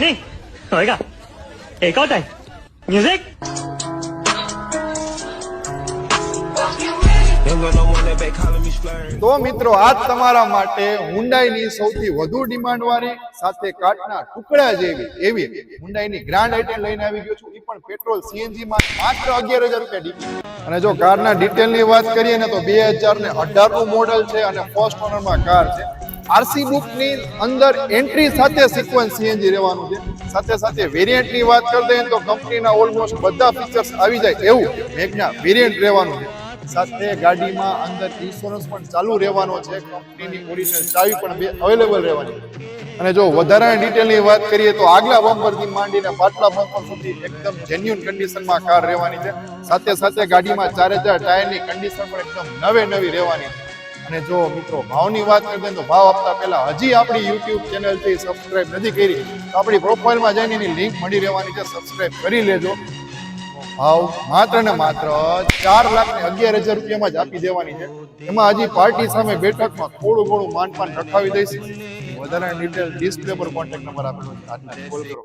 નહીં મિત્રો, આજ તમારા માટે હુન્ડાઈની સૌથી વધુ ડિમાન્ડ વાળી સાથે કાટના ટુકડા જેવી, એવી હુન્ડાઈની ગ્રાન્ડ આઇટમ લઈને આવી ગયો છું. એ પણ પેટ્રોલ સીએનજી માં માત્ર અગિયાર હજાર રૂપિયા અને જો કારના ડિટેલની વાત કરીએ ને તો બે હજાર ને અઢારનું મોડલ છે અને ફર્સ્ટ ઓનરમાં કાર છે. આરસી બુકની અંદર એન્ટ્રી સાથે સિક્વન્સ સીએનજી રહેવાનું છે. સાથે સાથે વેરિયન્ટની વાત કરી દઈએ તો કંપનીના ઓલમોસ્ટ બધા ફીચર્સ આવી જાય એવું મેગના વેરિયન્ટ રહેવાનું છે. સાથે ગાડીમાં અંદર ઇન્સ્યોરન્સ પણ ચાલુ રહેવાનો છે. કંપનીની ઓરિજિનલ ચાવી પણ અવેલેબલ રહેવાની છે. અને જો વધારાની ડિટેલની વાત કરીએ તો આગલા બમ્પરથી માંડીને પાછલા બમ્પર સુધી એકદમ જેન્યુન કન્ડિશનમાં કાર રહેવાની છે. સાથે સાથે ગાડીમાં ચારે ચાર ટાયરની કન્ડિશન પણ એકદમ નવે નવી રહેવાની છે. અને જો મિત્રો ભાવની વાત કરીએ તો ભાવ આપતા પહેલા હજી આપણી યુટ્યુબ ચેનલથી સબસ્ક્રાઇબ નથી કરી, તો આપણી પ્રોફાઇલમાં જઈને એની લિંક મળી રહેવાની છે સબસ્ક્રાઇબ કરી લેજો. ભાવ માત્ર ને માત્ર ચાર લાખ ને અગિયાર હજાર રૂપિયામાં જ આપી દેવાની છે. એમાં હજી પાર્ટી સામે બેઠકમાં થોડું ઘણું માનપાન રખાવી દઈશું. વધારાની ડિટેલ ડિસ્પ્લે પર કોન્ટેક્ટ નંબર આપેલો છે. આજના કોલ કરો.